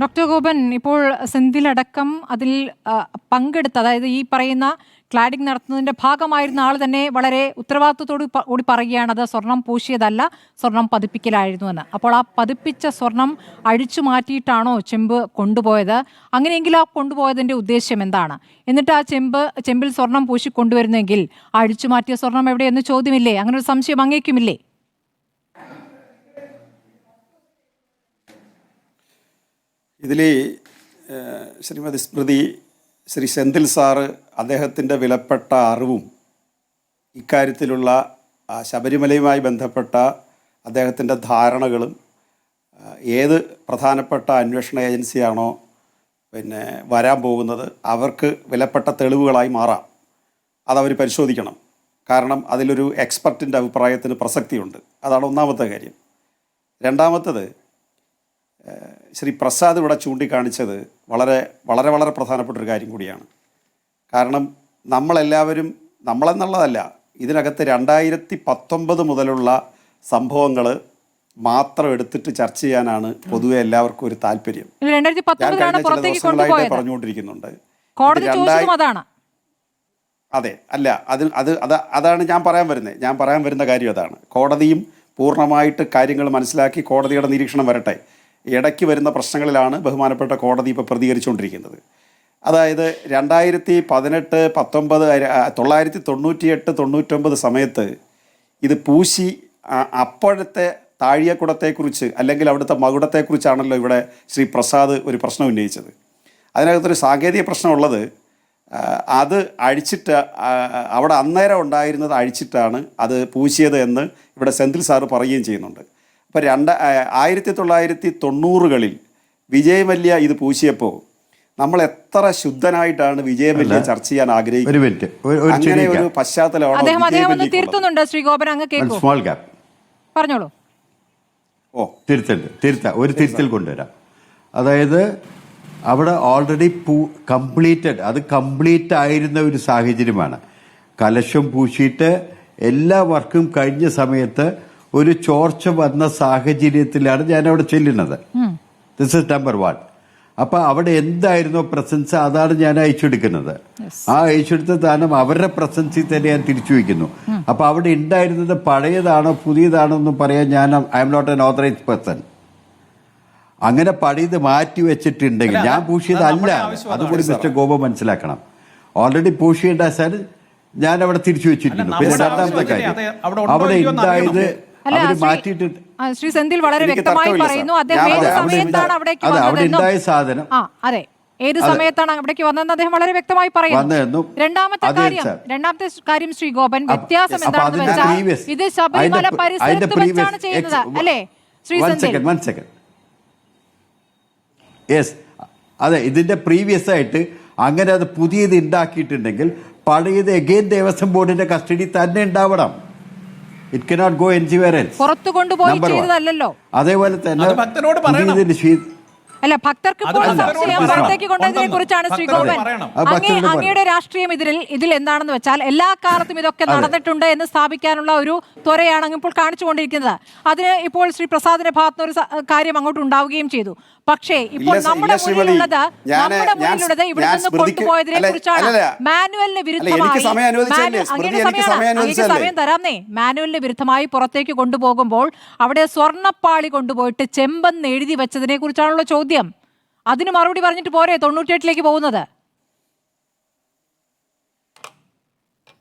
Doctor Gopan ഇപ്പോൾ സെന്തിലടക്കം അതിൽ പങ്കെടുത്ത അതായത് ഈ പറയുന്ന ക്ലാഡിംഗ് നടത്തുന്നതിന്റെ ഭാഗമായിരുന്ന ആൾ തന്നെ വളരെ ഉത്തരവാദിത്വത്തോട് കൂടി പറയുകയാണ്. അത് സ്വർണം പൂശിയതല്ല സ്വർണം പതിപ്പിക്കലായിരുന്നു എന്ന്. അപ്പോൾ ആ പതിപ്പിച്ച സ്വർണം അഴിച്ചു മാറ്റിയിട്ടാണോ ചെമ്പ് കൊണ്ടുപോയത്? അങ്ങനെയെങ്കിൽ ആ കൊണ്ടുപോയതിന്റെ ഉദ്ദേശ്യം എന്താണ്? എന്നിട്ട് ആ ചെമ്പ് ചെമ്പിൽ സ്വർണം പൂശി കൊണ്ടുവരുന്നെങ്കിൽ ആ അഴിച്ചു മാറ്റിയ സ്വർണം എവിടെയെന്ന് ചോദ്യമില്ലേ? അങ്ങനെ ഒരു സംശയം അങ്ങേക്കുമില്ലേ? ഇതിൽ ശ്രീമതി സ്മൃതി ശ്രീ സെന്തിൽ സാറ് അദ്ദേഹത്തിന്റെ വിലപ്പെട്ട അറിവും ഇക്കാര്യത്തിലുള്ള ശബരിമലയുമായി ബന്ധപ്പെട്ട അദ്ദേഹത്തിന്റെ ധാരണകളും ഏത് പ്രധാനപ്പെട്ട അന്വേഷണ ഏജൻസിയാണോ പിന്നെ വരാൻ പോകുന്നത് അവർക്ക് വിലപ്പെട്ട തെളിവുകളായി മാറാം. അതവർ പരിശോധിക്കണം. കാരണം അതിലൊരു എക്സ്പെർട്ടിന്റെ അഭിപ്രായത്തിന് പ്രസക്തിയുണ്ട്. അതാണ് ഒന്നാമത്തെ കാര്യം. രണ്ടാമത്തത് ശ്രീ പ്രസാദ് ഇവിടെ ചൂണ്ടിക്കാണിച്ചത് വളരെ വളരെ വളരെ പ്രധാനപ്പെട്ട ഒരു കാര്യം കൂടിയാണ്. കാരണം നമ്മളെല്ലാവരും നമ്മളെന്നുള്ളതല്ല ഇതിനകത്ത് രണ്ടായിരത്തി പത്തൊമ്പത് മുതലുള്ള സംഭവങ്ങൾ മാത്രം എടുത്തിട്ട് ചർച്ച ചെയ്യാനാണ് പൊതുവെ എല്ലാവർക്കും ഒരു താല്പര്യം. ഇത് രണ്ടായിരത്തി ഞാൻ പത്തൊമ്പതിലാണ് കഴിഞ്ഞ ചില ദിവസങ്ങളായിട്ട് പറഞ്ഞുകൊണ്ടിരിക്കുന്നുണ്ട്. അതെ അല്ല അത് അത് അത് അതാണ് ഞാൻ പറയാൻ വരുന്നത്. ഞാൻ പറയാൻ വരുന്ന കാര്യം അതാണ്. കോടതിയും പൂർണമായിട്ട് കാര്യങ്ങൾ മനസ്സിലാക്കി കോടതിയുടെ നിരീക്ഷണം വരട്ടെ. ഇടയ്ക്ക് വരുന്ന പ്രശ്നങ്ങളിലാണ് ബഹുമാനപ്പെട്ട കോടതി ഇപ്പോൾ പ്രതികരിച്ചുകൊണ്ടിരിക്കുന്നത്. അതായത് രണ്ടായിരത്തി പതിനെട്ട് പത്തൊമ്പത് തൊള്ളായിരത്തി തൊണ്ണൂറ്റിയെട്ട് തൊണ്ണൂറ്റൊമ്പത് സമയത്ത് ഇത് പൂശി അപ്പോഴത്തെ താഴിയക്കുടത്തെക്കുറിച്ച് അല്ലെങ്കിൽ അവിടുത്തെ മകുടത്തെക്കുറിച്ചാണല്ലോ ഇവിടെ ശ്രീ പ്രസാദ് ഒരു പ്രശ്നം ഉന്നയിച്ചത്. അതിനകത്തൊരു സാങ്കേതിക പ്രശ്നമുള്ളത് അത് അഴിച്ചിട്ട് അവിടെ അന്നേരം ഉണ്ടായിരുന്നത് അഴിച്ചിട്ടാണ് അത് പൂശിയത് എന്ന് ഇവിടെ സെന്തിൽ സാറ് പറയുകയും ചെയ്യുന്നുണ്ട്. അപ്പോൾ രണ്ട് ആയിരത്തി തൊള്ളായിരത്തി തൊണ്ണൂറുകളിൽ വിജയ് മല്യ ഇത് പൂശിയപ്പോൾ നമ്മൾ എത്ര ശുദ്ധനായിട്ടാണ് വിജയമല്യ ചർച്ച ചെയ്യാൻ ഒരു ആഗ്രഹിക്കുന്നത് മിനിറ്റ് ഒരു- അങ്ങനെ. പശ്ചാത്തലമാണോ ശ്രീ ഗോപൻ അങ്ങ് പറഞ്ഞോളൂ. ഓ. തിരുത്തുണ്ട് തിരുത്ത ഒരു തിരുത്തൽ കൊണ്ടുവരാം. അതായത് അവിടെ ഓൾറെഡി പൂ കംപ്ലീറ്റഡ് അത് കംപ്ലീറ്റ് ആയിരുന്ന ഒരു സാഹചര്യമാണ്. കലശം പൂശിയിട്ട് എല്ലാ വർക്കും കഴിഞ്ഞ സമയത്ത് ഒരു ചോർച്ച വന്ന സാഹചര്യത്തിലാണ് ഞാൻ അവിടെ ചെല്ലുന്നത് ദിസ് ഇസ് നമ്പർ വൺ അപ്പൊ അവിടെ എന്തായിരുന്നോ പ്രസൻസ് അതാണ് ഞാൻ അയച്ചെടുക്കുന്നത് ആ അയച്ചെടുത്ത ദാനം അവരുടെ പ്രസൻസിൽ തന്നെ ഞാൻ തിരിച്ചു വയ്ക്കുന്നു. അപ്പൊ അവിടെ ഉണ്ടായിരുന്നത് പഴയതാണോ പുതിയതാണോ എന്ന് പറയാൻ ഞാൻ I am not an authorise person. അങ്ങനെ പഴയത് മാറ്റി വെച്ചിട്ടുണ്ടെങ്കിൽ ഞാൻ പൂശിയതല്ല അതുകൂടി മിസ്റ്റർ ഗോപ മനസ്സിലാക്കണം. ഓൾറെഡി പൂശിയേണ്ട സാർ ഞാൻ അവിടെ തിരിച്ചു വെച്ചിട്ടുണ്ട്. പിന്നെ രണ്ടാമത്തെ കാര്യം. അവിടെ ഉണ്ടായത് അവർ മാറ്റിയിട്ട് ശ്രീ സെന്തിൽ വളരെ വ്യക്തമായി പറയുന്നു. അദ്ദേഹം ഏത് സമയത്താണ് അവിടേക്ക് വന്നതെന്നും സാധനം. ആ അതെ. ഏത് സമയത്താണ് അവിടേക്ക് വന്നതെന്ന് അദ്ദേഹം വളരെ വ്യക്തമായി പറയുന്നു. രണ്ടാമത്തെ കാര്യം രണ്ടാമത്തെ കാര്യം ശ്രീ ഗോപൻ വ്യത്യാസം എന്താണെന്ന് വെച്ചാൽ ഇത് ശബരിമല പരിസരത്ത് വെച്ചാണ് ചെയ്യുന്നത് അല്ലേ? ശ്രീ സെന്തിൽ. യെസ് അതെ ഇതിന്റെ പ്രീവിയസ് ആയിട്ട് അങ്ങനെ അത് പുതിയത് ഉണ്ടാക്കിയിട്ടുണ്ടെങ്കിൽ പഴയത് എഗെയിൻ ദേവസ്വം ബോർഡിന്റെ കസ്റ്റഡി തന്നെ ഉണ്ടാവണം. It cannot go anywhere else പുറത്തു കൊണ്ടുപോയി ചെയ്തതല്ലല്ലോ. അതേപോലെ തന്നെ ഭക്തനോട് പറയണം. അല്ല ഭക്തർക്ക്. പുറത്തേക്ക് കൊണ്ടതിനെ കുറിച്ചാണ് ശ്രീ ഗോപൻ അങ്ങേ അങ്ങയുടെ രാഷ്ട്രീയം ഇതിൽ ഇതിൽ എന്താണെന്ന് വെച്ചാൽ എല്ലാ കാലത്തും ഇതൊക്കെ നടന്നിട്ടുണ്ട് എന്ന് സ്ഥാപിക്കാനുള്ള ഒരു ത്വരയാണ് അങ്ങ് ഇപ്പോൾ കാണിച്ചുകൊണ്ടിരിക്കുന്നത്. അതിന് ഇപ്പോൾ ശ്രീ പ്രസാദിന്റെ ഭാഗത്തുനിന്ന് ഒരു കാര്യം അങ്ങോട്ട് ഉണ്ടാവുകയും ചെയ്തു. പക്ഷേ ഇപ്പോൾ നമ്മുടെ. മുന്നിലുള്ളത് നമ്മുടെ മുന്നിലുള്ളത് ഇവിടെ നിന്ന് കൊണ്ടുപോയതിനെ കുറിച്ചാണ് മാനുവലിന് വിരുദ്ധമായി സമയം തരാമെന്നേ മാനുവലിന് വിരുദ്ധമായി പുറത്തേക്ക് കൊണ്ടുപോകുമ്പോൾ അവിടെ സ്വർണപ്പാളി കൊണ്ടുപോയിട്ട് ചെമ്പെന്ന് എഴുതി വെച്ചതിനെ കുറിച്ചാണല്ലോ ചോദ്യം. അതിന് മറുപടി പറഞ്ഞിട്ട് പോരെ തൊണ്ണൂറ്റിയെട്ടിലേക്ക് പോകുന്നത്?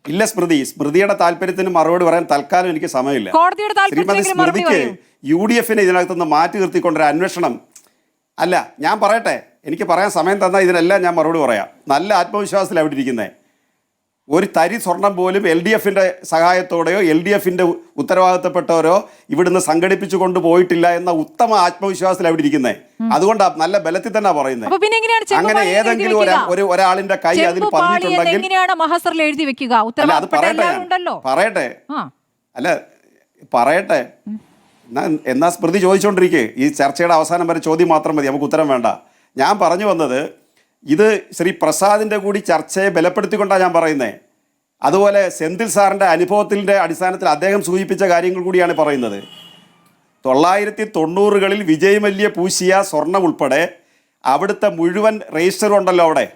ഇല്ല സ്മൃതി. സ്മൃതിയുടെ താല്പര്യത്തിന് മറുപടി പറയാൻ തൽക്കാലം എനിക്ക് സമയമില്ല. കോടതിയുടെ ശ്രീമതി സ്മൃതിക്ക് യു ഡി എഫിനെ ഇതിനകത്തുനിന്ന് മാറ്റി നിർത്തിക്കൊണ്ടൊരു അന്വേഷണം അല്ല ഞാൻ പറയട്ടെ. എനിക്ക് പറയാൻ സമയം തന്നാൽ ഇതിനെല്ലാം ഞാൻ മറുപടി പറയാം. നല്ല ആത്മവിശ്വാസത്തിലാണ് അവിടെ ഇരിക്കുന്നത് ഒരു തരി സ്വർണം പോലും എൽ ഡി എഫിന്റെ സഹായത്തോടെയോ എൽ ഡി എഫിന്റെ ഉത്തരവാദിത്തപ്പെട്ടവരോ ഇവിടുന്ന് സംഘടിപ്പിച്ചു കൊണ്ടുപോയിട്ടില്ല എന്ന ഉത്തമ ആത്മവിശ്വാസത്തിൽ അവിടെ ഇരിക്കുന്നത് അതുകൊണ്ടാണ് നല്ല ബലത്തിൽ തന്നെ പറയുന്നത് അങ്ങനെ ഏതെങ്കിലും ഒരു ഒരു ഒരാളിന്റെ കൈ അതിൽ പറഞ്ഞിട്ടുണ്ടെങ്കിൽ പറയട്ടെ അല്ല പറയട്ടെ. എന്നാ സ്മൃതി ചോദിച്ചുകൊണ്ടിരിക്കേ ഈ ചർച്ചയുടെ അവസാനം വരെ ചോദ്യം മാത്രം മതി നമുക്ക് ഉത്തരം വേണ്ട. ഞാൻ പറഞ്ഞു വന്നത് ഇത് ശ്രീ പ്രസാദിന്റെ കൂടി ചർച്ചയെ ബലപ്പെടുത്തിക്കൊണ്ടാണ് ഞാൻ പറയുന്നത് അതുപോലെ സെന്തിൽ സാറിന്റെ അനുഭവത്തിന്റെ അടിസ്ഥാനത്തിൽ അദ്ദേഹം സൂചിപ്പിച്ച കാര്യങ്ങൾ കൂടിയാണ് പറയുന്നത്. തൊള്ളായിരത്തി തൊണ്ണൂറുകളിൽ വിജയ് മല്യ പൂശിയ സ്വർണം ഉൾപ്പെടെ അവിടുത്തെ മുഴുവൻ രജിസ്റ്റർ ഉണ്ടല്ലോ അവിടെ.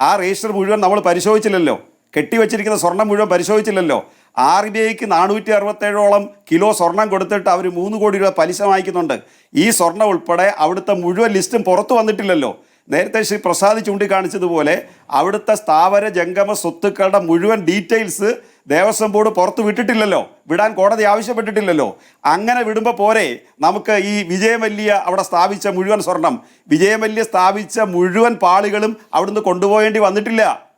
ആ രജിസ്റ്റർ മുഴുവൻ നമ്മൾ പരിശോധിച്ചില്ലല്ലോ. കെട്ടിവെച്ചിരിക്കുന്ന സ്വർണം മുഴുവൻ പരിശോധിച്ചില്ലല്ലോ. ആർ ബി ഐക്ക് നാനൂറ്റി അറുപത്തേഴോളം കിലോ സ്വർണം കൊടുത്തിട്ട് അവർ മൂന്ന് കോടി രൂപ പലിശ വാങ്ങിക്കുന്നുണ്ട്. ഈ സ്വർണം ഉൾപ്പെടെ അവിടുത്തെ മുഴുവൻ ലിസ്റ്റും പുറത്തു വന്നിട്ടില്ലല്ലോ. നേരത്തെ ശ്രീ പ്രസാദ് ചൂണ്ടിക്കാണിച്ചതുപോലെ അവിടുത്തെ സ്ഥാവര ജംഗമ സ്വത്തുക്കളുടെ മുഴുവൻ ഡീറ്റെയിൽസ് ദേവസ്വം ബോർഡ് പുറത്ത് വിട്ടിട്ടില്ലല്ലോ. വിടാൻ കോടതി ആവശ്യപ്പെട്ടിട്ടില്ലല്ലോ. അങ്ങനെ വിടുമ്പോൾ പോരെ? നമുക്ക് ഈ വിജയമല്യ അവിടെ സ്ഥാപിച്ച മുഴുവൻ സ്വർണം വിജയമല്യ സ്ഥാപിച്ച മുഴുവൻ പാളികളും അവിടുന്ന് കൊണ്ടുപോകേണ്ടി വന്നിട്ടില്ല.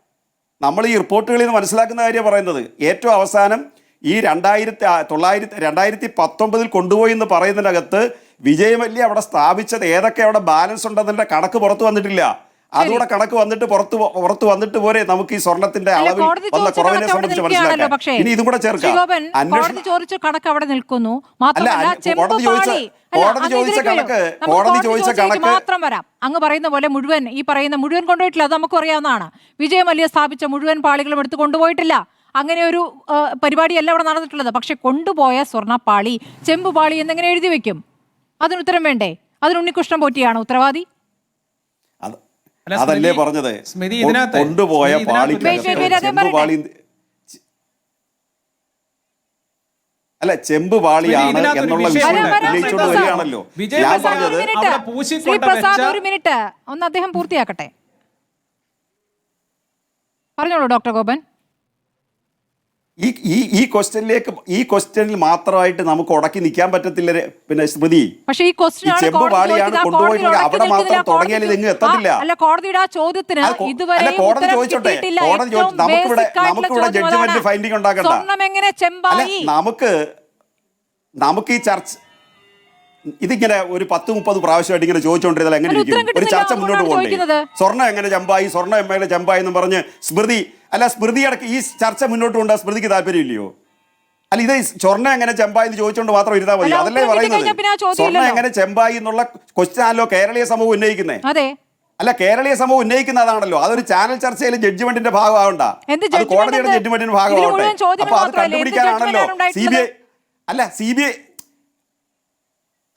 നമ്മൾ ഈ റിപ്പോർട്ടുകളിൽ നിന്ന് മനസ്സിലാക്കുന്ന കാര്യം പറയുന്നത്. ഏറ്റവും അവസാനം ഈ രണ്ടായിരത്തി തൊള്ളായിരത്തി രണ്ടായിരത്തി പത്തൊമ്പതിൽ കൊണ്ടുപോയി എന്ന് പറയുന്നതിനകത്ത് വിജയമല്യ അവിടെ സ്ഥാപിച്ചത്. ഏതൊക്കെ അവിടെ ബാലൻസ് ഉണ്ടെന്നതിന്റെ കണക്ക് പുറത്തു വന്നിട്ടില്ല. അതുകൂടെ കണക്ക് വന്നിട്ട് പുറത്ത് പുറത്തു വന്നിട്ട് പോരെ നമുക്ക് ഈ സ്വർണത്തിന്റെ അളവിൽ വന്ന കുറവിനെ സംബന്ധിച്ച് മനസ്സിലാക്കാം. ഇനി ഇതും കൂടെ ചേർക്കാം. അന്വേഷണം ചോദിച്ച കണക്ക് അവിടെ നിൽക്കുന്നു. മാത്രമല്ല കോടതി ചോദിച്ച- കോടതി ചോദിച്ച കണക്ക്, കോടതി ചോദിച്ച കണക്ക് മാത്രം വരാം. അങ്ങ് പറയുന്ന പോലെ മുഴുവൻ ഈ പറയുന്ന മുഴുവൻ കൊണ്ടുപോയിട്ടില്ല അത് നമുക്ക് അറിയാവുന്നതാണ്. വിജയമല്യ സ്ഥാപിച്ച മുഴുവൻ പാളികളും എടുത്ത് കൊണ്ടുപോയിട്ടില്ല. അങ്ങനെ ഒരു പരിപാടിയല്ല അവിടെ നടന്നിട്ടുള്ളത്. പക്ഷെ കൊണ്ടുപോയ സ്വർണപ്പാളി ചെമ്പുപാളി എന്നെങ്ങനെ എഴുതി വെക്കും. അതിന് ഉത്തരം വേണ്ടേ? അതിന് ഉണ്ണികൃഷ്ണൻ പോറ്റിയാണ് ഉത്തരവാദി? അതേ പറഞ്ഞത്? കൊണ്ടുപോയ പാളി അല്ല ചെമ്പ് പാളിയാണ് എന്നുള്ള വിഷയം ഉന്നയിച്ചുകൊണ്ട് വരികയാണല്ലോ ഞാൻ പറഞ്ഞത് ഒരു മിനിറ്റ്. ഒന്ന് അദ്ദേഹം പൂർത്തിയാക്കട്ടെ. പറഞ്ഞോളൂ ഡോക്ടർ ഗോപൻ. ഈ ഈ ഈ ക്വസ്റ്റ്യനിലേക്ക് ഈ ക്വസ്റ്റ്യനിൽ മാത്രമായിട്ട് നമുക്ക് ഉടക്കി നിൽക്കാൻ പറ്റത്തില്ല പിന്നെ സ്മൃതി പക്ഷേ ഈ ചെമ്പ് പാളിയാണ്. കൊണ്ടുപോയിട്ടുണ്ടെങ്കിൽ അവിടെ മാത്രം. തുടങ്ങിയാൽ ഇതെങ്ങും എത്തത്തില്ല. അല്ല കോടതിയുടെ ആ ചോദ്യത്തിന് ഇതുവരെ കോടതി ചോദിച്ചോട്ടെ. കോടതി ചോദിച്ചു. നമുക്കിവിടെ- നമുക്കിവിടെ ജഡ്ജ്മെന്റ് ഫൈൻഡിങ് ഉണ്ടാക്കണ്ട. നമുക്ക് നമുക്ക് ഈ ചർച്ച ഇതിങ്ങനെ ഒരു പത്ത് മുപ്പത് പ്രാവശ്യമായിട്ട് ഇങ്ങനെ ചോദിച്ചുകൊണ്ടിരുന്നാൽ എങ്ങനെ ഇരിക്കും? ഒരു ചർച്ച മുന്നോട്ട് പോകണ്ടേ. സ്വർണം എങ്ങനെ ചമ്പായി? സ്വർണ എമ്മയുടെ ചമ്പായി എന്ന് പറഞ്ഞ് സ്മൃതി അല്ല സ്മൃതി അടക്കം ഈ ചർച്ച മുന്നോട്ട് കൊണ്ടാ സ്മൃതിക്ക് താല്പര്യമില്ലയോ? അല്ല ഇത് സ്വർണ എങ്ങനെ ചെമ്പായി എന്ന് ചോദിച്ചുകൊണ്ട് മാത്രം ഇരുന്നാൽ മതി. അതല്ലേ പറയുന്നത്? സ്വർണ. എങ്ങനെ ചെമ്പായി എന്നുള്ള ക്വസ്റ്റ്യൻ ആണല്ലോ കേരളീയ സമൂഹം ഉന്നയിക്കുന്നത് അല്ല കേരളീയ സമൂഹം ഉന്നയിക്കുന്നതാണല്ലോ അതൊരു ചാനൽ ചർച്ചയിൽ ജഡ്ജ്മെന്റിന്റെ ഭാഗമാവണ്ട. അത് കോടതിയുടെ? ജഡ്ജ്മെന്റിന്റെ ഭാഗമാവട്ടെ. അപ്പൊ അത് കണ്ടുപിടിക്കാനാണല്ലോ. സി ബി ഐ അല്ല സി ബി ഐ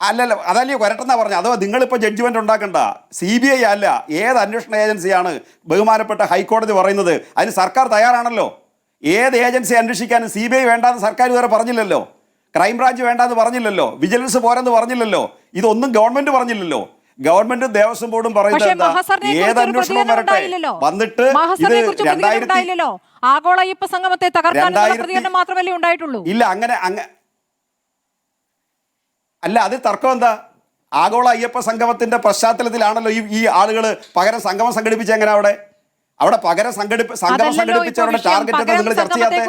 അല്ലല്ല അതല്ലേ വരട്ടെന്നാ പറഞ്ഞു. അഥവാ നിങ്ങളിപ്പോൾ ജഡ്ജ്മെന്റ് ഉണ്ടാക്കണ്ട. സി ബി ഐ അല്ല ഏത് അന്വേഷണ ഏജൻസിയാണ് ബഹുമാനപ്പെട്ട ഹൈക്കോടതി പറയുന്നത്? അതിന് സർക്കാർ തയ്യാറാണല്ലോ. ഏത് ഏജൻസി അന്വേഷിക്കാനും സി ബി ഐ വേണ്ടാന്ന് സർക്കാർ ഇതുവരെ പറഞ്ഞില്ലല്ലോ. ക്രൈംബ്രാഞ്ച് വേണ്ടാന്ന് പറഞ്ഞില്ലല്ലോ. വിജിലൻസ് പോരെന്ന് പറഞ്ഞില്ലല്ലോ. ഇതൊന്നും ഗവൺമെന്റ് പറഞ്ഞില്ലല്ലോ. ഗവൺമെന്റും ദേവസ്വം ബോർഡും പറയുന്നത് ഏത് അന്വേഷണവും വരട്ടെ. വന്നിട്ട് ഇത് രണ്ടായിരത്തി ആഗോള അയ്യപ്പ സംഗമത്തെ തകർക്കാൻ മാത്രമല്ലേ ഉണ്ടായിട്ടുള്ളൂ. ഇല്ല അങ്ങനെ അങ്ങ അല്ല അതിൽ തർക്കം എന്താ ആഗോള അയ്യപ്പ സംഗമത്തിന്റെ പശ്ചാത്തലത്തിലാണല്ലോ ഈ ഈ ആളുകൾ പകരം സംഗമം സംഘടിപ്പിച്ച എങ്ങനെ അവിടെ അവിടെ പകരം സംഘടിപ്പ് സംഗമം അതല്ലല്ലോ സംഘടിപ്പിച്ചവരുടെ ടാർഗറ്റ്. നിങ്ങൾ ചർച്ച ചെയ്യാത്ത.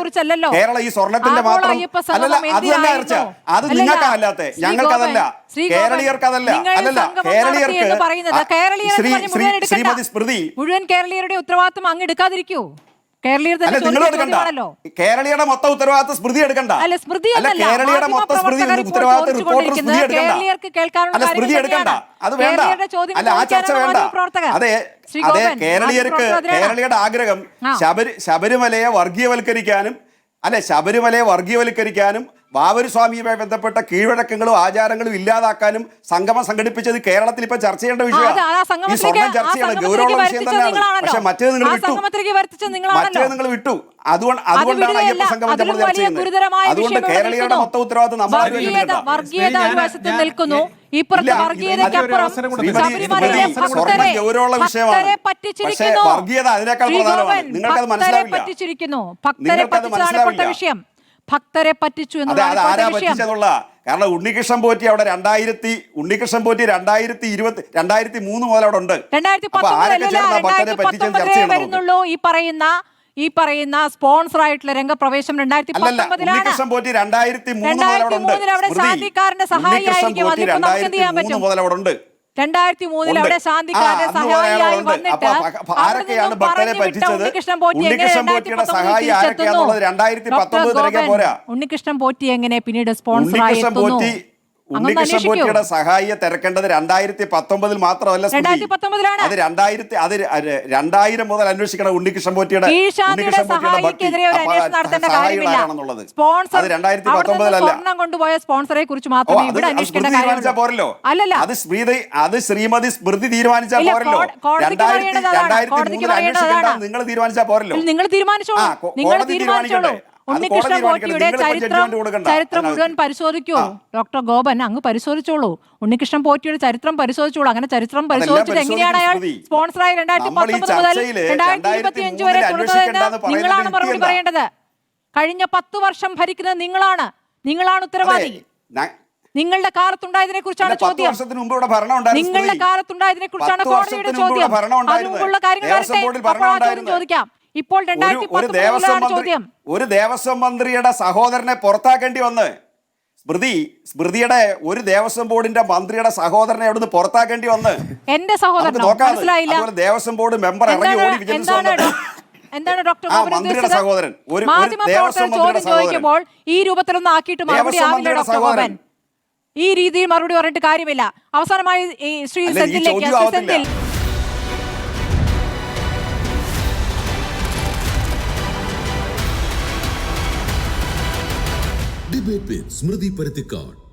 കേരള ഈ സ്വർണത്തിന്റെ മാത്രം അല്ലല്ല അത് തന്നെ? ചർച്ച അത് നിങ്ങൾക്ക് അല്ലാത്ത ഞങ്ങൾക്ക് ഞങ്ങൾക്കതല്ല കേരളീയർക്ക് അതല്ല അല്ലല്ല കേരളീയർക്ക്. ശ്രീമതി സ്മൃതി മുഴുവൻ കേരളീയരുടെ ഉത്തരവാദിത്വം അങ്ങ് എടുക്കാതിരിക്കൂ കേരളീയരുടെ മൊത്തം ഉത്തരവാദിത്തം സ്മൃതി എടുക്കണ്ട. അല്ല. കേരളീയരുടെ മൊത്തം സ്മൃതി ഇപ്പോൾ റിപ്പോർട്ടർ സ്മൃതി എടുക്കണ്ട. അല്ല സ്മൃതി എടുക്കണ്ട. അത് വേണ്ട. അല്ല ആ ചർച്ച വേണ്ട. അതെ അതെ കേരളീയർക്ക് കേരളീയരുടെ ആഗ്രഹം. ശബരി ശബരിമലയെ വർഗീയവൽക്കരിക്കാനും അല്ലെ ശബരിമലയെ വർഗീയവൽക്കരിക്കാനും ബാബരുസ്വാമിയുമായി ബന്ധപ്പെട്ട കീഴ്വഴക്കങ്ങളും ആചാരങ്ങളും ഇല്ലാതാക്കാനും സംഗമം സംഘടിപ്പിച്ചത് കേരളത്തിൽ ഇപ്പൊ ചർച്ച ചെയ്യേണ്ട വിഷയമാണ്. ആ ഈ സംഗമത്തിലേക്ക് സ്വർണം ആ ചർച്ച ചെയ്യണം. സംഗമത്തിലേക്ക് ഗൗരവമുള്ള വിഷയം തന്നെയാണ്. പക്ഷെ മറ്റേത് നിങ്ങൾ വിട്ടു. മറ്റേത് നിങ്ങൾ വിട്ടു. അതുകൊണ്ട് അതുകൊണ്ടാണ്. അയ്യപ്പ സംഗമം നമ്മൾ ചർച്ച ചെയ്യുന്നത്. അതുകൊണ്ട് കേരളീയരുടെ. മൊത്തം ഉത്തരവാദിത്വം നമ്മൾ ഗൗരവമുള്ള വിഷയമാണ്. പക്ഷേ പറ്റിച്ചിരിക്കുന്നു. വർഗീയത അതിനേക്കാൾ പ്രധാനമാണ്. നിങ്ങൾക്കത് മനസ്സിലാവില്ല. പറ്റിച്ചിരിക്കുന്നു. ഭക്തരെ നിങ്ങൾക്കത് മനസ്സിലാവില്ല. വിഷയം. ഭക്തരെ പറ്റിച്ചു എന്നുള്ള കാരണം ഉണ്ണികൃഷ്ണൻ പോറ്റി അവിടെ രണ്ടായിരത്തി ഉണ്ണികൃഷ്ണൻ പോറ്റി രണ്ടായിരത്തി ഇരുപത്തി രണ്ടായിരത്തി മൂന്ന് മുതൽ അവിടെ ഉണ്ട്. രണ്ടായിരത്തി. വരുന്നുള്ളൂ. ഈ പറയുന്ന ഈ പറയുന്ന സ്പോൺസർ ആയിട്ടുള്ള രംഗപ്രവേശം രണ്ടായിരത്തി പത്തൊമ്പതിലാണ്. രണ്ടായിരത്തി മൂന്നിൽ അവിടെ സഹായിയായിരിക്കും. അതിപ്പോ നമുക്ക് എന്ത് ചെയ്യാൻ പറ്റും? രണ്ടായിരത്തി മൂന്നിൽ. അവിടെ സഹായിയായി വന്നിട്ട് ആരൊക്കെയാണ് ഭക്തരെ പറ്റിച്ചത്? ഉണ്ണികൃഷ്ണൻ പോറ്റിയുടെ സഹായി ആരൊക്കെയാന്നുള്ളത് രണ്ടായിരത്തി പത്തൊമ്പത് തിരക്കാൻ പോരാ. ഉണ്ണികൃഷ്ണൻ പോറ്റി എങ്ങനെ പിന്നീട് എത്തുന്നു പോറ്റി ഉണ്ണികൃഷ്ണൻ. പോറ്റിയുടെ സഹായിയെ തിരക്കേണ്ടത് രണ്ടായിരത്തി പത്തൊമ്പതിൽ മാത്രമല്ല. അത് രണ്ടായിരത്തി അത് രണ്ടായിരം മുതൽ അന്വേഷിക്കണം ഉണ്ണികൃഷ്ണൻ പോറ്റിയുടെ അത് രണ്ടായിരത്തി പത്തൊമ്പതിലല്ല കൊണ്ടുപോയ സ്പോൺസറെ കുറിച്ച് മാത്രമേ പോരല്ലോ. അല്ലല്ല. അത് സ്മൃതി അത് ശ്രീമതി സ്മൃതി തീരുമാനിച്ചാൽ പോരല്ലോ. രണ്ടായിരത്തി. രണ്ടായിരത്തി മൂന്നിൽ അന്വേഷിക്കേണ്ടത്. നിങ്ങൾ തീരുമാനിച്ചാൽ പോരല്ലോ. നിങ്ങൾ തീരുമാനിച്ചോളൂ. നിങ്ങൾ തീരുമാനിച്ചോളൂ. ഉണ്ണികൃഷ്ണൻ കോടതി പോറ്റിയുടെ ചരിത്രം ചരിത്രം മുഴുവൻ പരിശോധിക്കൂ ഡോക്ടർ ഗോപൻ അങ്ങ് പരിശോധിച്ചോളൂ. ഉണ്ണികൃഷ്ണൻ പോറ്റിയുടെ ചരിത്രം പരിശോധിച്ചോളൂ. അങ്ങനെ ചരിത്രം പരിശോധിച്ചിട്ട് എങ്ങനെയാണ് അയാൾ. സ്പോൺസറായി രണ്ടായിരത്തി പത്തൊമ്പത് മുതൽ രണ്ടായിരത്തി ഇരുപത്തി അഞ്ച് വരെ തുടർന്നതെന്ന് നിങ്ങളാണ് മറുപടി പറയേണ്ടത്? കഴിഞ്ഞ പത്ത് വർഷം ഭരിക്കുന്നത് നിങ്ങളാണ്. നിങ്ങളാണ് ഉത്തരവാദി. നിങ്ങളുടെ കാലത്തുണ്ടായതിനെ കുറിച്ചാണ് ചോദ്യം. നിങ്ങളുടെ. കാലത്തുണ്ടായതിനെ കുറിച്ചാണ് കോടതിയുടെ ചോദ്യം. കാര്യങ്ങൾ. ചോദിക്കാം. ഇപ്പോൾ ഒരു രണ്ടായിരത്തി ഒരു ദേവസ്വം മന്ത്രി ചോദ്യം ഒരു ദേവസ്വം മന്ത്രിയുടെ സഹോദരനെ പുറത്താക്കേണ്ടി വന്ന് സ്മൃതി സ്മൃതിയുടെ ഒരു ദേവസ്വം ബോർഡിന്റെ മന്ത്രിയുടെ സഹോദരനെ അവിടുന്ന് പുറത്താക്കേണ്ടി വന്ന് എന്റെ അത്. മനസ്സിലായില്ല ദേവസ്വം ബോർഡ് മെമ്പർ ഇറങ്ങി ഓടി വിജിലൻസ് എന്താണ് ഡോക്ടർ മന്ത്രിയുടെ സഹോദരൻ. ഒരു- ദേവസ്വം ചോദ്യം ചോദിക്കുമ്പോൾ ഈ രൂപത്തിലൊന്നും ആക്കിയിട്ട് മറുപടി ആവില്ല ഡോക്ടർ സഹോദരൻ. ഗോപൻ ഈ രീതിയിൽ മറുപടി പറഞ്ഞിട്ട് കാര്യമില്ല അവസാനമായി ഈ ശ്രീ സെന്തിലേക്ക്. സെന്തിൽ उभे पेन